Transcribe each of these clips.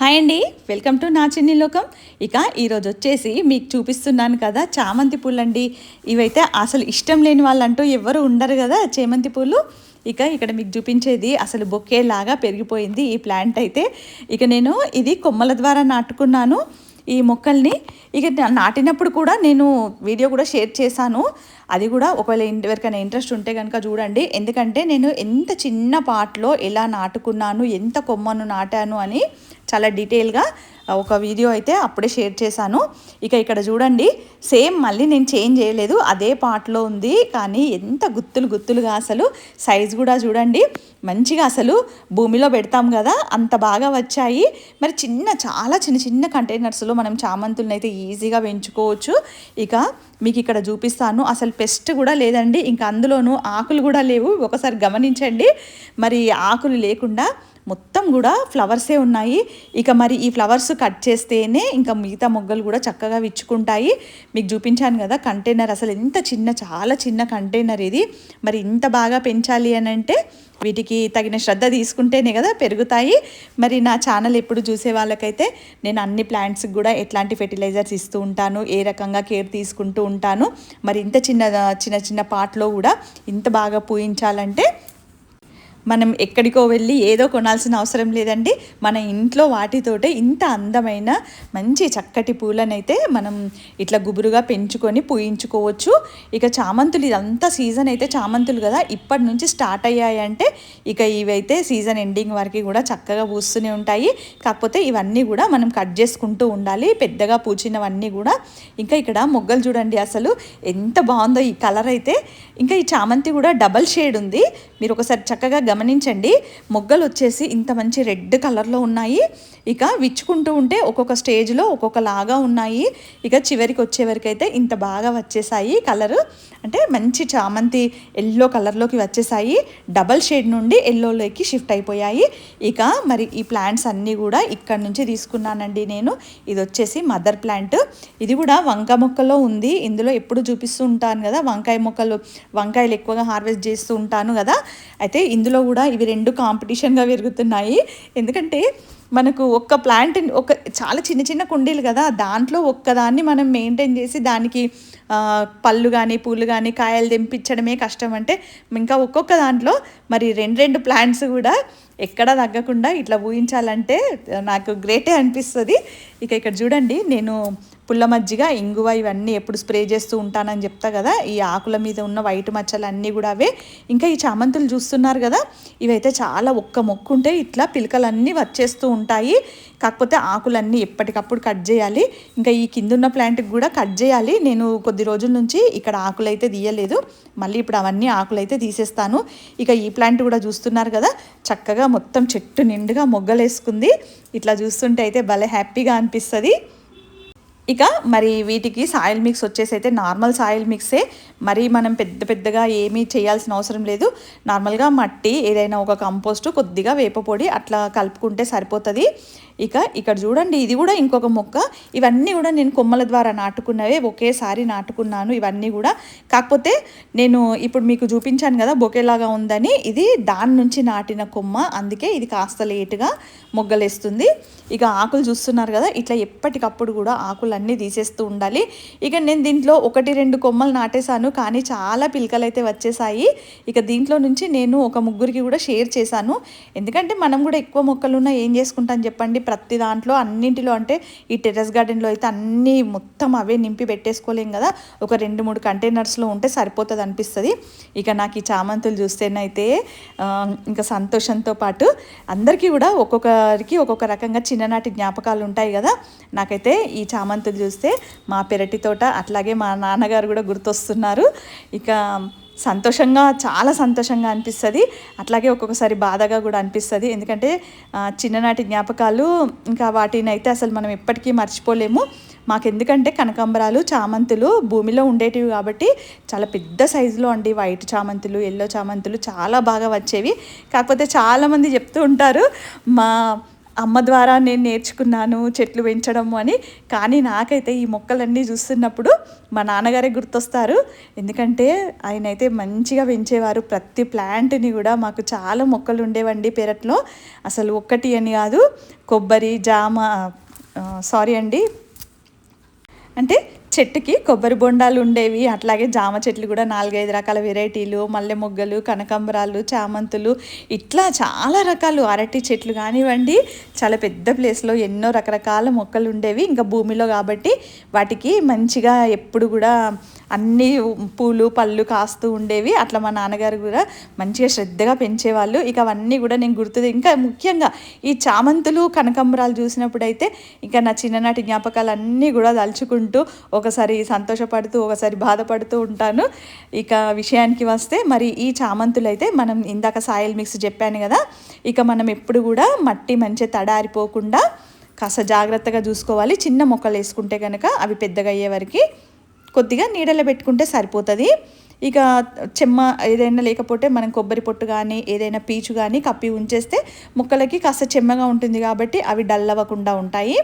Hi అండి. Welcome to నా చిన్ని లోకం. ఇక ఈరోజు వచ్చేసి మీకు చూపిస్తున్నాను కదా చామంతి పూలు అండి ఇవైతే అసలు ఇష్టం లేని వాళ్ళంటూ ఎవరు ఉండరు కదా చేమంతి పూలు. ఇక ఇక్కడ మీకు చూపించేది అసలు బొకే లాగా పెరిగిపోయింది ఈ ప్లాంట్ అయితే. ఇక నేను ఇది కొమ్మల ద్వారా నాటుకున్నాను ఈ మొక్కల్ని. ఇక నాటినప్పుడు కూడా నేను వీడియో కూడా షేర్ చేశాను. అది కూడా ఒకవేళ ఇంటి ఎవరికైనా ఇంట్రెస్ట్ ఉంటే కనుక చూడండి. ఎందుకంటే నేను ఎంత చిన్న పాటలో ఎలా నాటుకున్నాను ఎంత కొమ్మను నాటాను అని చాలా డీటెయిల్గా ఒక వీడియో అయితే అప్పుడే షేర్ చేశాను. ఇక ఇక్కడ చూడండి సేమ్ మళ్ళీ నేను చేంజ్ చేయలేదు. అదే పాటలో ఉంది కానీ ఎంత గుత్తులు గుత్తులుగా అసలు సైజ్ కూడా చూడండి. మంచిగా అసలు భూమిలో పెడతాం కదా అంత బాగా వచ్చాయి. మరి చిన్న చాలా చిన్న చిన్న కంటైనర్స్లో మనం చామంతులను అయితే ఈజీగా పెంచుకోవచ్చు. ఇక మీకు ఇక్కడ చూపిస్తాను. అసలు పెస్ట్ కూడా లేదండి. ఇంకా అందులోనూ ఆకులు కూడా లేవు. ఒకసారి గమనించండి. మరి ఆకులు లేకుండా మొత్తం కూడా ఫ్లవర్సే ఉన్నాయి. ఇక మరి ఈ ఫ్లవర్స్ కట్ చేస్తేనే ఇంకా మిగతా మొగ్గలు కూడా చక్కగా విచ్చుకుంటాయి. మీకు చూపించాను కదా కంటైనర్ అసలు ఇంత చిన్న చాలా చిన్న కంటైనర్ ఇది. మరి ఇంత బాగా పెంచాలి అని అంటే వీటికి తగిన శ్రద్ధ తీసుకుంటేనే కదా పెరుగుతాయి. మరి నా ఛానల్ ఎప్పుడు చూసే వాళ్ళకైతే నేను అన్ని ప్లాంట్స్కి కూడా ఎట్లాంటి ఫెర్టిలైజర్స్ ఇస్తూ ఉంటాను ఏ రకంగా కేర్ తీసుకుంటూ ఉంటాను. మరి ఇంత చిన్న చిన్న చిన్న పాట్లో కూడా ఇంత బాగా పూయించాలంటే మనం ఎక్కడికో వెళ్ళి ఏదో కొనాల్సిన అవసరం లేదండి. మన ఇంట్లో వాటితోటే ఇంత అందమైన మంచి చక్కటి పూలనైతే మనం ఇట్లా గుబురుగా పెంచుకొని పూయించుకోవచ్చు. ఇక చామంతులు ఇదంతా సీజన్ అయితే చామంతులు కదా ఇప్పటి నుంచి స్టార్ట్ అయ్యాయంటే ఇక ఇవైతే సీజన్ ఎండింగ్ వరకు కూడా చక్కగా పూస్తూనే ఉంటాయి. కాకపోతే ఇవన్నీ కూడా మనం కట్ చేసుకుంటూ ఉండాలి పెద్దగా పూచినవన్నీ కూడా. ఇంకా ఇక్కడ మొగ్గలు చూడండి అసలు ఎంత బాగుందో ఈ కలర్ అయితే. ఇంకా ఈ చామంతి కూడా డబల్ షేడ్ ఉంది. మీరు ఒకసారి చక్కగా గమనించండి. మొగ్గలు వచ్చేసి ఇంత మంచి రెడ్ కలర్లో ఉన్నాయి. ఇక విచ్చుకుంటూ ఉంటే ఒక్కొక్క స్టేజ్లో ఒక్కొక్క లాగా ఉన్నాయి. ఇక చివరికి వచ్చేవరకు అయితే ఇంత బాగా వచ్చేసాయి కలరు. అంటే మంచి చామంతి ఎల్లో కలర్లోకి వచ్చేసాయి. డబల్ షేడ్ నుండి ఎల్లోలోకి షిఫ్ట్ అయిపోయాయి. ఇక మరి ఈ ప్లాంట్స్ అన్నీ కూడా ఇక్కడ నుంచి తీసుకున్నానండి నేను. ఇది వచ్చేసి మదర్ ప్లాంట్. ఇది కూడా వంక మొక్కలో ఉంది. ఇందులో ఎప్పుడు చూపిస్తూ ఉంటాను కదా వంకాయ మొక్కలు వంకాయలు ఎక్కువగా హార్వెస్ట్ చేస్తూ ఉంటాను కదా. అయితే ఇందులో కూడా ఇవి రెండు కాంపిటీషన్గా పెరుగుతున్నాయి. ఎందుకంటే మనకు ఒక్క ప్లాంట్ ఒక చాలా చిన్న చిన్న కుండీలు కదా దాంట్లో ఒక్కదాన్ని మనం మెయింటైన్ చేసి దానికి పళ్ళు కానీ పూలు కానీ కాయలు తెంపించడమే కష్టం. అంటే ఇంకా ఒక్కొక్క దాంట్లో మరి రెండు రెండు ప్లాంట్స్ కూడా ఎక్కడ తగ్గకుండా ఇట్లా ఊహించాలంటే నాకు గ్రేటే అనిపిస్తుంది. ఇక ఇక్కడ చూడండి నేను పుల్ల మజ్జిగ ఇంగువ ఇవన్నీ ఎప్పుడు స్ప్రే చేస్తూ ఉంటానని చెప్తా కదా ఈ ఆకుల మీద ఉన్న వైట్ మచ్చలు అన్నీ కూడా అవే. ఇంకా ఈ చామంతులు చూస్తున్నారు కదా ఇవైతే చాలా ఒక్క మొక్కుంటే ఇట్లా పిలకలన్నీ వచ్చేస్తూ ఉంటాయి ఉంటాయి. కాకపోతే ఆకులన్నీ ఎప్పటికప్పుడు కట్ చేయాలి. ఇంకా ఈ కిందున్న ప్లాంట్కి కూడా కట్ చేయాలి. నేను కొద్ది రోజుల నుంచి ఇక్కడ ఆకులైతే తీయలేదు. మళ్ళీ ఇప్పుడు అవన్నీ ఆకులైతే తీసేస్తాను. ఇక ఈ ప్లాంట్ కూడా చూస్తున్నారు కదా చక్కగా మొత్తం చెట్టు నిండుగా మొగ్గలేసుకుంది. ఇట్లా చూస్తుంటే అయితే భలే హ్యాపీగా అనిపిస్తుంది. ఇక మరి వీటికి సాయిల్ మిక్స్ వచ్చేసి అయితే నార్మల్ సాయిల్ మిక్సే మరి మనం పెద్ద పెద్దగా ఏమీ చేయాల్సిన అవసరం లేదు. నార్మల్గా మట్టి ఏదైనా ఒక కంపోస్ట్ కొద్దిగా వేపపొడి అట్లా కలుపుకుంటే సరిపోతుంది. ఇక ఇక్కడ చూడండి ఇది కూడా ఇంకొక మొక్క. ఇవన్నీ కూడా నేను కొమ్మల ద్వారా నాటుకున్నవే ఒకేసారి నాటుకున్నాను ఇవన్నీ కూడా. కాకపోతే నేను ఇప్పుడు మీకు చూపించాను కదా బొకేలాగా ఉందని. ఇది దాని నుంచి నాటిన కొమ్మ అందుకే ఇది కాస్త లేటుగా మొగ్గలేస్తుంది. ఇక ఆకులు చూస్తున్నారు కదా ఇట్లా ఎప్పటికప్పుడు కూడా ఆకులన్నీ తీసేస్తూ ఉండాలి. ఇక నేను దీంట్లో ఒకటి రెండు కొమ్మలు నాటేశాను కానీ చాలా పిలకలు అయితే వచ్చేసాయి. ఇక దీంట్లో నుంచి నేను ఒక ముగ్గురికి కూడా షేర్ చేశాను. ఎందుకంటే మనం కూడా ఎక్కువ మొక్కలు ఉన్నా ఏం చేసుకుంటాం చెప్పండి? ప్రతి దాంట్లో అన్నింటిలో అంటే ఈ టెర్రస్ గార్డెన్లో అయితే అన్నీ మొత్తం అవే నింపి పెట్టేసుకోలేం కదా. ఒక రెండు మూడు కంటైనర్స్లో ఉంటే సరిపోతుంది అనిపిస్తుంది. ఇక నాకు ఈ చామంతులు చూస్తేనైతే ఇంకా సంతోషంతో పాటు అందరికీ కూడా ఒక్కొక్కరికి ఒక్కొక్క రకంగా చిన్ననాటి జ్ఞాపకాలు ఉంటాయి కదా. నాకైతే ఈ చామంతులు చూస్తే మా పెరటి తోట అట్లాగే మా నాన్నగారు కూడా గుర్తొస్తున్నారు. ఇక సంతోషంగా చాలా సంతోషంగా అనిపిస్తుంది. అట్లాగే ఒక్కొక్కసారి బాధగా కూడా అనిపిస్తుంది. ఎందుకంటే చిన్ననాటి జ్ఞాపకాలు ఇంకా వాటిని అయితే అసలు మనం ఎప్పటికీ మర్చిపోలేము. మాకెందుకంటే కనకాంబరాలు చామంతులు భూమిలో ఉండేటివి కాబట్టి చాలా పెద్ద సైజులో అండి. వైట్ చామంతులు ఎల్లో చామంతులు చాలా బాగా వచ్చేవి. కాకపోతే చాలామంది చెప్తూ ఉంటారు మా అమ్మ ద్వారా నేను నేర్చుకున్నాను చెట్లు పెంచడము అని. కానీ నాకైతే ఈ మొక్కలన్నీ చూస్తున్నప్పుడు మా నాన్నగారే గుర్తొస్తారు. ఎందుకంటే ఆయన అయితే మంచిగా పెంచేవారు. ప్రతి ప్లాంట్ని కూడా మాకు చాలా మొక్కలు ఉండేవండి పెరట్లో. అసలు ఒక్కటి అని కాదు. కొబ్బరి జామ సారీ అండి. అంటే చెట్టుకి కొబ్బరి బొండాలు ఉండేవి. అట్లాగే జామ చెట్లు కూడా నాలుగైదు రకాల వెరైటీలు మల్లె మొగ్గలు కనకాంబరాలు చామంతులు ఇట్లా చాలా రకాలు అరటి చెట్లు కానివ్వండి. చాలా పెద్ద ప్లేస్లో ఎన్నో రకరకాల మొక్కలు ఉండేవి. ఇంకా భూమిలో కాబట్టి వాటికి మంచిగా ఎప్పుడు కూడా అన్ని పూలు పళ్ళు కాస్తూ ఉండేవి. అట్లా మా నాన్నగారు కూడా మంచిగా శ్రద్ధగా పెంచేవాళ్ళు. ఇక అవన్నీ కూడా నేను గుర్తు ఇంకా ముఖ్యంగా ఈ చామంతులు కనకంబరాలు చూసినప్పుడు అయితే ఇంకా నా చిన్ననాటి జ్ఞాపకాలు అన్నీ కూడా తలుచుకుంటూ ఒకసారి సంతోషపడుతూ ఒకసారి బాధపడుతూ ఉంటాను. ఇక విషయానికి వస్తే మరి ఈ చామంతులు అయితే మనం ఇందాక సాయిల్ మిక్స్ చెప్పాను కదా ఇక మనం ఎప్పుడు కూడా మట్టి మంచి తడారిపోకుండా కాస్త జాగ్రత్తగా చూసుకోవాలి. చిన్న మొక్కలు వేసుకుంటే కనుక అవి పెద్దగా అయ్యే వరకు కొద్దిగా నీడలో పెట్టుకుంటే సరిపోతుంది. ఇక చెమ్మ ఏదైనా లేకపోతే మనం కొబ్బరి పొట్టు కానీ ఏదైనా పీచు కానీ కప్పి ఉంచేస్తే మొక్కలకి కాస్త చెమ్మగా ఉంటుంది కాబట్టి అవి డల్ అవ్వకుండా ఉంటాయి.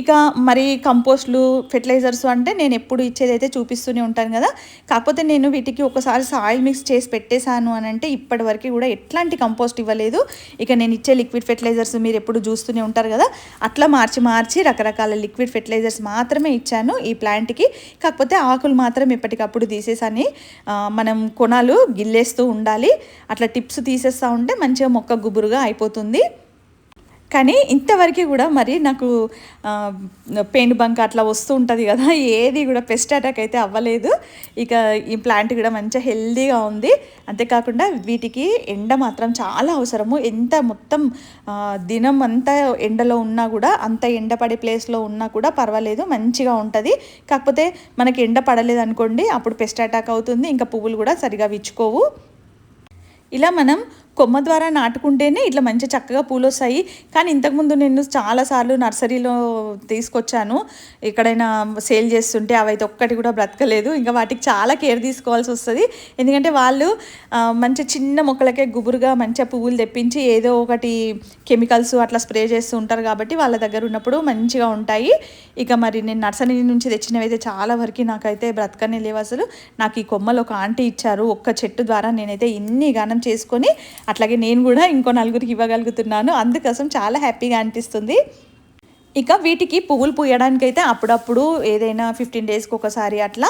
ఇక మరి కంపోస్ట్లు ఫెర్టిలైజర్స్ అంటే నేను ఎప్పుడు ఇచ్చేది అయితే చూపిస్తూనే ఉంటాను కదా. కాకపోతే నేను వీటికి ఒకసారి సాయిల్ మిక్స్ చేసి పెట్టేశాను అని అంటే ఇప్పటి వరకు కూడా ఎట్లాంటి కంపోస్ట్ ఇవ్వలేదు. ఇక నేను ఇచ్చే లిక్విడ్ ఫెర్టిలైజర్స్ మీరు ఎప్పుడు చూస్తూనే ఉంటారు కదా. అట్లా మార్చి మార్చి రకరకాల లిక్విడ్ ఫెర్టిలైజర్స్ మాత్రమే ఇచ్చాను ఈ ప్లాంట్కి. కాకపోతే ఆకులు మాత్రం ఎప్పటికప్పుడు తీసేసని మనం కొనాలు గిల్లేస్తూ ఉండాలి. అట్లా టిప్స్ తీసేస్తూ ఉంటే మంచిగా మొక్క గుబురుగా అయిపోతుంది. కానీ ఇంతవరకు కూడా మరి నాకు పెయిన్ బంక్ అట్లా వస్తూ ఉంటుంది కదా ఏది కూడా పెస్ట్ అటాక్ అయితే అవ్వలేదు. ఇక ఈ ప్లాంట్ కూడా మంచిగా హెల్దీగా ఉంది. అంతేకాకుండా వీటికి ఎండ మాత్రం చాలా అవసరము. ఎంత మొత్తం దినం అంతా ఎండలో ఉన్నా కూడా అంత ఎండ పడే ప్లేస్లో ఉన్నా కూడా పర్వాలేదు మంచిగా ఉంటుంది. కాకపోతే మనకి ఎండ పడలేదు అనుకోండి అప్పుడు పెస్ట్ అటాక్ అవుతుంది ఇంకా పువ్వులు కూడా సరిగా విచ్చుకోవు. ఇలా మనం కొమ్మ ద్వారా నాటుకుంటేనే ఇట్లా మంచి చక్కగా పూలు వస్తాయి కానీ ఇంతకుముందు నేను చాలాసార్లు నర్సరీలో తీసుకొచ్చాను. ఎక్కడైనా సేల్ చేస్తుంటే అవైతే ఒక్కటి కూడా బ్రతకలేదు. ఇంకా వాటికి చాలా కేర్ తీసుకోవాల్సి వస్తుంది. ఎందుకంటే వాళ్ళు మంచి చిన్న మొక్కలకే గుబురుగా మంచిగా పువ్వులు తెప్పించి ఏదో ఒకటి కెమికల్స్ అట్లా స్ప్రే చేస్తూ ఉంటారు కాబట్టి వాళ్ళ దగ్గర ఉన్నప్పుడు మంచిగా ఉంటాయి. ఇక మరి నేను నర్సరీ నుంచి తెచ్చినవి అయితే చాలా వరకు నాకైతే బ్రతకనే లేవు అసలు. నాకు ఈ కొమ్మలు ఒక ఆంటీ ఇచ్చారు. ఒక్క చెట్టు ద్వారా నేనైతే ఇన్ని గానం చేసుకొని అట్లాగే నేను కూడా ఇంకో నలుగురికి ఇవ్వగలుగుతున్నాను. అందుకోసం చాలా హ్యాపీగా అనిపిస్తుంది. ఇక వీటికి పువ్వులు పూయడానికైతే అప్పుడప్పుడు ఏదైనా ఫిఫ్టీన్ డేస్కి ఒకసారి అట్లా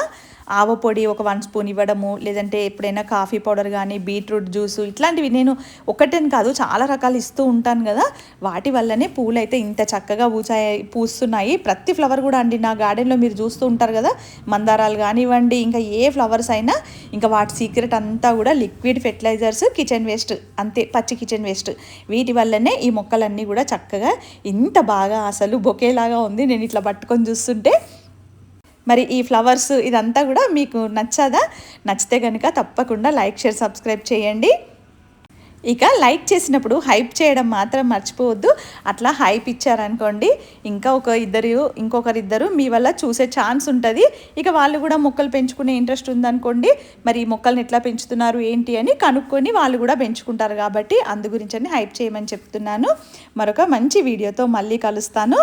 ఆవ పొడి ఒక వన్ స్పూన్ ఇవ్వడము లేదంటే ఎప్పుడైనా కాఫీ పౌడర్ కానీ బీట్రూట్ జ్యూసు ఇట్లాంటివి నేను ఒకటేని కాదు చాలా రకాలు ఇస్తూ ఉంటాను కదా. వాటి వల్లనే పూలు అయితే ఇంత చక్కగా పూచాయి పూస్తున్నాయి. ప్రతి ఫ్లవర్ కూడా అండి. నా గార్డెన్లో మీరు చూస్తూ ఉంటారు కదా మందారాలు కానివ్వండి ఇంకా ఏ ఫ్లవర్స్ అయినా ఇంకా వాటి సీక్రెట్ అంతా కూడా లిక్విడ్ ఫెర్టిలైజర్స్ కిచెన్ వేస్ట్ అంతే పచ్చి కిచెన్ వేస్ట్ వీటి వల్లనే ఈ మొక్కలన్నీ కూడా చక్కగా ఇంత బాగా అసలు బొకేలాగా ఉంది. నేను ఇట్లా పట్టుకొని చూస్తుంటే మరి ఈ ఫ్లవర్స్ ఇదంతా కూడా మీకు నచ్చదా? నచ్చితే కనుక తప్పకుండా లైక్ షేర్ సబ్స్క్రైబ్ చేయండి. ఇక లైక్ చేసినప్పుడు హైప్ చేయడం మాత్రం మర్చిపోవద్దు. అట్లా హైప్ ఇచ్చారనుకోండి ఇంకా ఒక ఇద్దరు ఇంకొకరిద్దరు మీ వల్ల చూసే ఛాన్స్ ఉంటుంది. ఇక వాళ్ళు కూడా మొక్కలు పెంచుకునే ఇంట్రెస్ట్ ఉందనుకోండి మరి ఈ మొక్కల్ని ఎట్లా పెంచుతున్నారు ఏంటి అని కనుక్కొని వాళ్ళు కూడా పెంచుకుంటారు కాబట్టి అందు గురించి హైప్ చేయమని చెప్తున్నాను. మరొక మంచి వీడియోతో మళ్ళీ కలుస్తాను.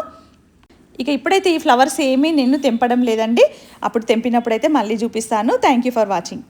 ఇక ఇప్పుడైతే ఈ ఫ్లవర్స్ ఏమీ నేను తెంపడం లేదండి. అప్పుడు తెంపినప్పుడైతే మళ్ళీ చూపిస్తాను. Thank you for watching